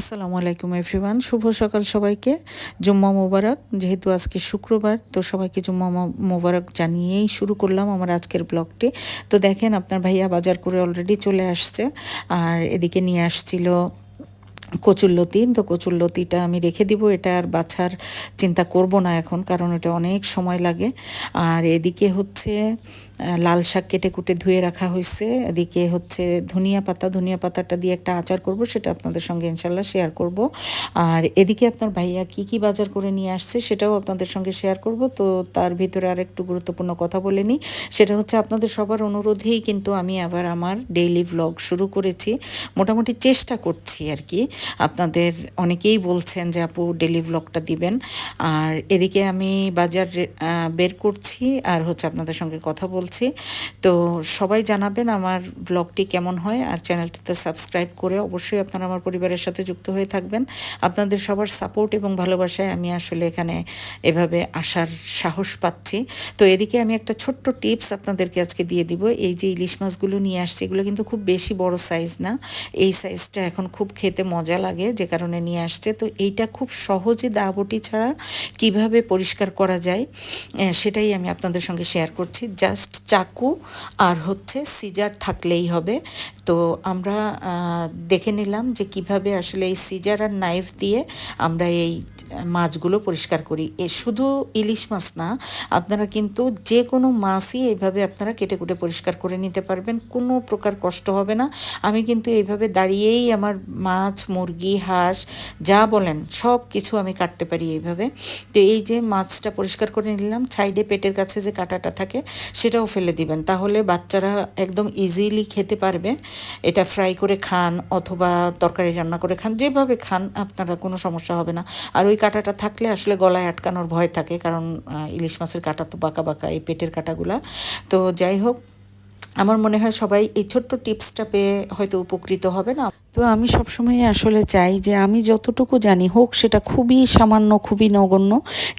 আসসালামু আলাইকুম এভরিওয়ান শুভ সকাল সবাইকে। জুম্মা মোবারক, যেহেতু আজকে শুক্রবার, তো সবাইকে জুম্মা মোবারক জানিয়েই শুরু করলাম আমার আজকের ব্লগটি। তো দেখেন, আপনার ভাইয়া বাজার করে অলরেডি চলে আসছে। আর এদিকে নিয়ে আসছিল কচুরলতি। তো কচুরলতিটা আমি রেখে দিব। এটা আর বাছার চিন্তা করব না এখন, কারণ এটা অনেক সময় লাগে। আর এদিকে হচ্ছে লাল শাক কেটে কুটে ধুয়ে রাখা হয়েছে। এদিকে হচ্ছে ধনিয়া পাতা, ধনিয়া পাতাটা দিয়ে একটা আচার করব, সেটা আপনাদের সঙ্গে ইনশাল্লাহ শেয়ার করব। আর এদিকে আপনার ভাইয়া কি কি বাজার করে নিয়ে আসছে সেটাও আপনাদের সঙ্গে শেয়ার করব। তো তার ভিতরে আর একটু গুরুত্বপূর্ণ কথা বলে নিই। সেটা হচ্ছে আপনাদের সবার অনুরোধেই কিন্তু আমি আবার আমার ডেইলি ভ্লগ শুরু করেছি। মোটামুটি চেষ্টা করছি আর কি। আপনাদের অনেকেই বলছেন যে আপু ডেলি ভ্লগটা দিবেন। আর এদিকে আমি বাজার বের করছি। আর হচ্ছে আপনাদের সঙ্গে কথা বলছি। তো সবাই জানাবেন আমার ব্লগটি কেমন হয় আর চ্যানেলটিতে সাবস্ক্রাইব করে অবশ্যই আপনারা আমার পরিবারের সাথে যুক্ত হয়ে থাকবেন। আপনাদের সবার সাপোর্ট এবং ভালোবাসায় আমি আসলে এখানে এভাবে আসার সাহস পাচ্ছি। তো এদিকে আমি একটা ছোট্ট টিপস আপনাদেরকে আজকে দিয়ে দিব। এই যে ইলিশ মাছগুলো নিয়ে আসছি, এগুলো কিন্তু খুব বেশি বড় সাইজ না। এই সাইজটা এখন খুব খেতে মজা লাগে, যে কারণে নিয়ে আসছে। তো এইটা খুব সহজে দাবটি ছাড়া কীভাবে পরিষ্কার করা যায় সেটাই আমি আপনাদের সঙ্গে শেয়ার করছি। জাস্ট চাকু আর হচ্ছে সিজার থাকলেই হবে। তো আমরা দেখে নিলাম যে কীভাবে আসলে এই সিজার আর নাইফ দিয়ে আমরা এই মাছগুলো পরিষ্কার করি। এ শুধু ইলিশ মাছ না, আপনারা কিন্তু যে কোনো মাছই এইভাবে আপনারা কেটে কুটে পরিষ্কার করে নিতে পারবেন, কোনো প্রকার কষ্ট হবে না। আমি কিন্তু এইভাবে দাঁড়িয়েই আমার মাছ, মুরগি, হাঁস, যা বলেন সব কিছু আমি কাটতে পারি এইভাবে। তো এই যে মাছটা পরিষ্কার করে নিলাম, সাইডে পেটের কাছে যে কাঁটাটা থাকে, সেটাও ফেলে দিবেন। তাহলে বাচ্চারা একদম ইজিলি খেতে পারবে। এটা ফ্রাই করে খান অথবা তরকারি রান্না করে খান, যেভাবে খান, আপনারা কোনো সমস্যা হবে না। আর ওই কাঁটাটা থাকলে আসলে গলায় আটকানোর ভয় থাকে, কারণ ইলিশ মাছের কাঁটা তো বাঁকা বাঁকা এই পেটের কাঁটাগুলা। তো যাই হোক, আমার মনে হয় সবাই এই ছোট্ট টিপসটা পেয়ে হয়তো উপকৃত হবে না। তো আমি সবসময় আসলে চাই যে আমি যতটুকু জানি হোক সেটা খুবই সামান্য, খুবই নগণ্য,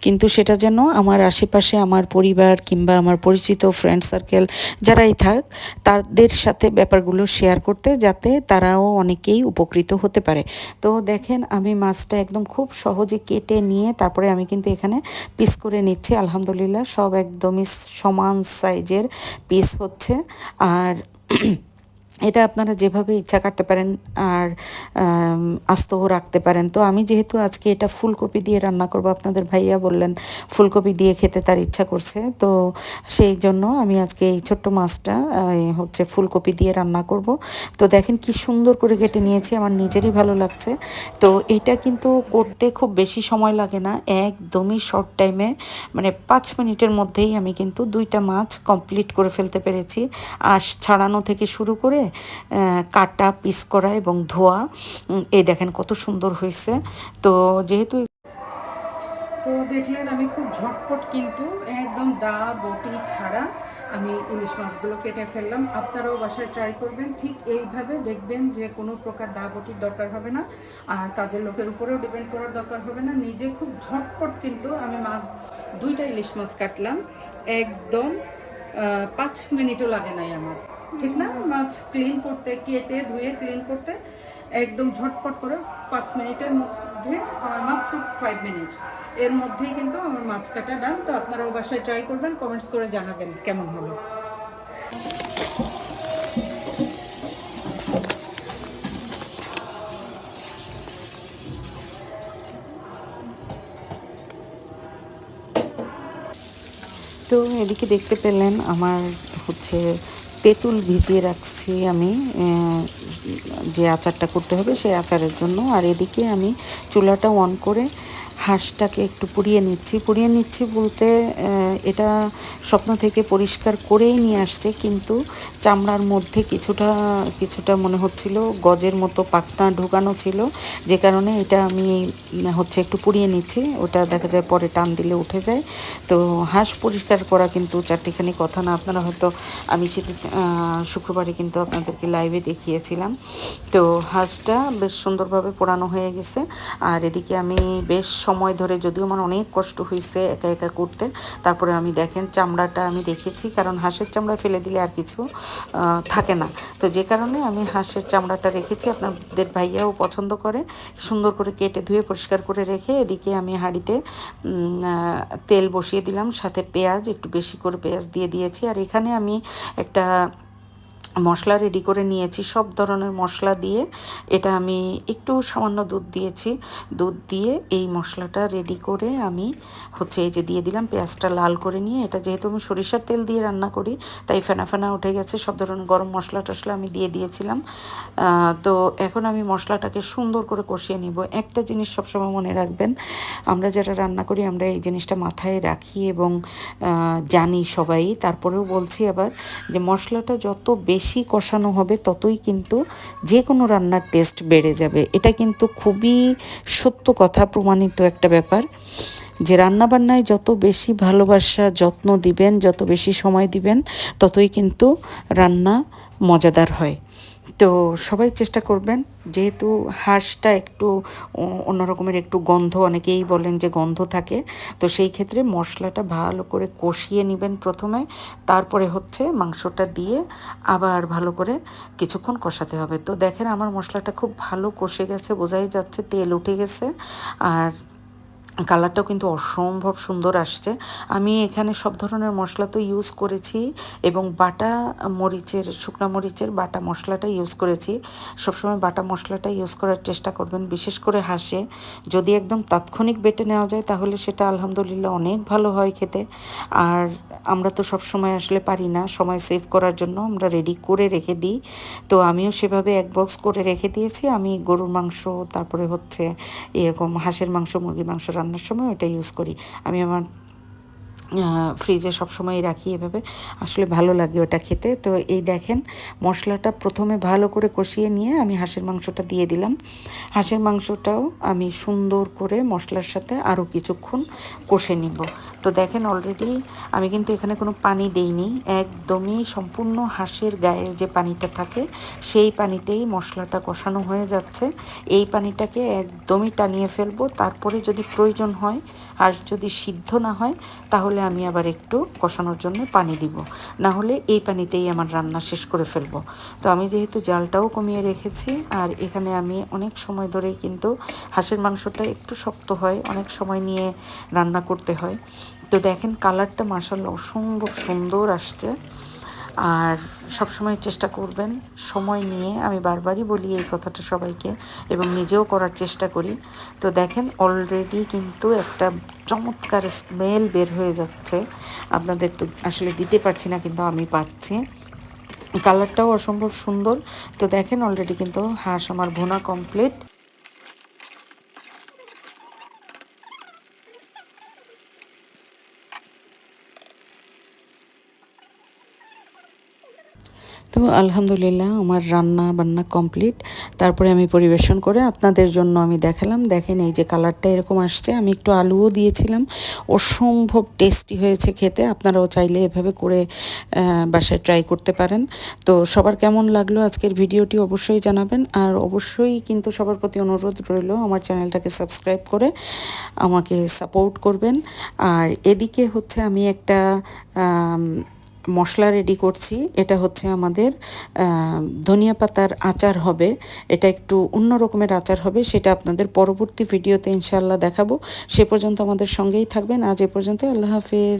কিন্তু সেটা যেন আমার আশেপাশে আমার পরিবার কিংবা আমার পরিচিত ফ্রেন্ড সার্কেল যারাই থাক, তাদের সাথে ব্যাপারগুলো শেয়ার করতে যাতে তারাও অনেকেই উপকৃত হতে পারে। তো দেখেন আমি মাছটা একদম খুব সহজে কেটে নিয়ে তারপরে আমি কিন্তু এখানে পিস করে নিচ্ছি। আলহামদুলিল্লাহ সব একদমই সমান সাইজের পিস হচ্ছে। আর এটা আপনারা যেভাবে ইচ্ছা কাটতে পারেন আর আস্তও রাখতে পারেন। তো আমি যেহেতু আজকে এটা ফুলকপি দিয়ে রান্না করব, আপনাদের ভাইয়া বললেন ফুলকপি দিয়ে খেতে তার ইচ্ছা করছে। তো সেই জন্য আমি আজকে এই ছোট্ট মাছটা হচ্ছে ফুলকপি দিয়ে রান্না করব। তো দেখেন কি সুন্দর করে কেটে নিয়েছি, আমার নিজেরই ভালো লাগছে। তো এটা কিন্তু করতে খুব বেশি সময় লাগে না, একদমই শর্ট টাইমে মানে পাঁচ মিনিটের মধ্যেই আমি কিন্তু দুইটা মাছ কমপ্লিট করে ফেলতে পেরেছি। আঁশ ছাড়ানো থেকে শুরু করে কাটা, পিস করা এবং ধোয়া এই দেখেন কত সুন্দর হয়েছে। তো যেহেতু তো দেখলেন আমি খুব ঝটপট কিন্তু একদম দা বটি ছাড়া আমি ইলিশ মাছগুলো কেটে ফেললাম। আপনারাও বাসায় ট্রাই করবেন। ঠিক এইভাবে দেখবেন যে কোনো প্রকার দা বটির দরকার হবে না। আর কাজের লোকের উপরেও ডিপেন্ড করার দরকার হবে না। নিজে খুব ঝটপট কিন্তু আমি মাছ, দুইটা ইলিশ মাছ কাটলাম। একদম পাঁচ মিনিটও লাগে নাই আমার। ঠিক না? মাছ ক্লিন করতে, কেটে, ধুয়ে ক্লিন করতে একদম ঝটপট করে পাঁচ মিনিটের মধ্যে আমার মাত্র ফাইভ মিনিটস এর মধ্যেই কিন্তু আমার মাছ কাটা ডান। তো আপনারাও বাসায় ট্রাই করবেন কমেন্টস করে জানাবেন কেমন হলো। তো এদিকে দেখতে পেলেন আমার হচ্ছে তেঁতুল ভিজিয়ে রাখছি আমি যে আচারটা করতে হবে সেই আচারের জন্য। আর এদিকে আমি চুলাটা অন করে হাঁসটাকে একটু পুড়িয়ে নিচ্ছি। পুড়িয়ে নিচ্ছি বলতে এটা স্বপ্ন থেকে পরিষ্কার করেই নিয়ে আসছে, কিন্তু চামড়ার মধ্যে কিছুটা কিছুটা মনে হচ্ছিল গজের মতো পাখনা ঢোকানো ছিল। যে কারণে এটা আমি হচ্ছে একটু পুড়িয়ে নিচ্ছি, ওটা দেখা যায় পরে টান দিলে উঠে যায়। তো হাঁস পরিষ্কার করা কিন্তু চারটিখানি কথা না, আপনারা হয়তো, আমি সেদিন শুক্রবারে কিন্তু আপনাদেরকে লাইভে দেখিয়েছিলাম। তো হাঁসটা বেশ সুন্দরভাবে পোড়ানো হয়ে গেছে। আর এদিকে আমি বেশ সময় ধরে যদিও আমার অনেক কষ্ট হয়েছে একা একা করতে, তারপরে আমি দেখেন চামড়াটা আমি রেখেছি কারণ হাঁসের চামড়া ফেলে দিলে আর কিছু থাকে না। তো যে কারণে আমি হাঁসের চামড়াটা রেখেছি, আপনাদের ভাইয়াও পছন্দ করে, সুন্দর করে কেটে ধুয়ে পরিষ্কার করে রেখে এদিকে আমি হাঁড়িতে তেল বসিয়ে দিলাম, সাথে পেঁয়াজ, একটু বেশি করে পেঁয়াজ দিয়ে দিয়েছি। আর এখানে আমি একটা মশলা রেডি করে নিয়েছি। সব ধরনের মশলা দিয়ে এটা আমি একটু সামান্য দুধ দিয়েছি। দুধ দিয়ে এই মশলাটা রেডি করে আমি হচ্ছে এই যে দিয়ে দিলাম, পেঁয়াজটা লাল করে নিয়ে। এটা যেহেতু আমি সরিষার তেল দিয়ে রান্না করি, তাই ফেনা ফেনা উঠে গেছে। সব ধরনের গরম মশলা টশলা আমি দিয়ে দিয়েছিলাম। তো এখন আমি মশলাটাকে সুন্দর করে কষিয়ে নিব। একটা জিনিস সবসময় মনে রাখবেন, আমরা যারা রান্না করি, আমরা এই জিনিসটা মাথায় রাখি এবং জানি সবাই। তারপরেও বলছি আবার যে মশলাটা যত বেশি কষানো হবে ততই কিন্তু যে কোনো রান্নার টেস্ট বেড়ে যাবে। এটা কিন্তু খুবই সত্য কথা, প্রমাণিত একটা ব্যাপার যে রান্নাবান্নায় যত বেশি ভালোবাসা, যত্ন দিবেন, যত বেশি সময় দিবেন, ততই কিন্তু রান্না মজাদার হয়। তো সবাই চেষ্টা করবেন, যেহেতু হাঁসটা একটু অন্যরকমের একটু গন্ধ, অনেকেই বলেন যে গন্ধ থাকে, তো সেই ক্ষেত্রে মশলাটা ভালো করে কষিয়ে নেবেন প্রথমে, তারপরে হচ্ছে মাংসটা দিয়ে আবার ভালো করে কিছুক্ষণ কষাতে হবে। তো দেখেন আমার মশলাটা খুব ভালো কষে গেছে, বোঝাই যাচ্ছে তেল উঠে গেছে, আর কালারটাও কিন্তু অসম্ভব সুন্দর আসছে। আমি এখানে সব ধরনের মশলা তো ইউজ করেছি এবং বাটা মরিচের, শুকনা মরিচের বাটা মশলাটা ইউজ করেছি। সবসময় বাটা মশলাটা ইউজ করার চেষ্টা করবেন, বিশেষ করে হাঁসে। যদি একদম তাৎক্ষণিক বেটে নেওয়া যায়, তাহলে সেটা আলহামদুলিল্লাহ অনেক ভালো হয় খেতে। আর আমরা তো সব সময় আসলে পারি না সময় সেভ করার জন্য, আমরা রেডি করে রেখে দিই। তো আমিও সেভাবে এক বক্স করে রেখে দিয়েছি। আমি গরুর মাংস, তারপরে হচ্ছে এরকম হাঁসের মাংস, মুরগির মাংস রান্নার সময় ওটা ইউজ করি। আমি আমার ফ্রিজে সবসময় রাখি এভাবে। আসলে ভালো লাগে ওটা খেতে। তো এই দেখেন, মশলাটা প্রথমে ভালো করে কষিয়ে নিয়ে আমি হাঁসের মাংসটা দিয়ে দিলাম। হাঁসের মাংসটাও আমি সুন্দর করে মশলার সাথে আরও কিছুক্ষণ কষে নিব। তো দেখেন অলরেডি আমি কিন্তু এখানে কোনো পানি দেইনি। একদমই সম্পূর্ণ হাঁসের গায়ের যে পানিটা থাকে, সেই পানিতেই মশলাটা কষানো হয়ে যাচ্ছে। এই পানিটাকে একদমই টানিয়ে ফেলব। তারপরে যদি প্রয়োজন হয় আর যদি সিদ্ধ না হয়, তাহলে আমি আবার একটু কষানোর জন্য পানি দিব। না হলে এই পানিতেই আমার রান্না শেষ করে ফেলব। তো আমি যেহেতু জালটাও কমিয়ে রেখেছি, আর এখানে আমি অনেক সময় ধরে কিন্তু হাঁসের মাংসটা একটু শক্ত হয়, অনেক সময় নিয়ে রান্না করতে হয়। তো দেখেন, কালারটা মাসাল্লাহ অসম্ভব সুন্দর আসছে। আর সবসময় চেষ্টা করবেন সময় নিয়ে আমি বারবারই বলি এই কথাটা সবাইকে এবং নিজেও করার চেষ্টা করি। তো দেখেন অলরেডি কিন্তু একটা চমৎকার স্মেল বের হয়ে যাচ্ছে। আপনাদের তো আসলে দিতে পারছি না কিন্তু আমি পাচ্ছি। কালারটাও অসম্ভব সুন্দর। তো দেখেন অলরেডি কিন্তু হাঁস আমার ভুনা কমপ্লিট তো আলহামদুলিল্লাহ আমার রান্না বান্না কমপ্লিট। তারপরে আমি পরিবেশন করে আপনাদের জন্য আমি দেখালাম। দেখেন এই যে কালারটা এরকম আসছে। আমি একটু আলুও দিয়েছিলাম। অসম্ভব টেস্টি হয়েছে খেতে। আপনারাও চাইলে এভাবে করে বাসায় ট্রাই করতে পারেন। তো সবার কেমন লাগল আজকের ভিডিওটি অবশ্যই জানাবেন। আর অবশ্যই কিন্তু সবার প্রতি অনুরোধ রইল আমার চ্যানেলটাকে সাবস্ক্রাইব করে আমাকে সাপোর্ট করবেন। আর এদিকে হচ্ছে আমি একটা মশলা রেডি করছি। এটা হচ্ছে আমাদের ধনিয়া পাতার আচার হবে। এটা একটু অন্য রকমের আচার হবে, সেটা আপনাদের পরবর্তী ভিডিওতে ইনশাল্লাহ দেখাবো। সে পর্যন্ত আমাদের সঙ্গেই থাকবেন। আজ এ পর্যন্ত আল্লাহ হাফেজ।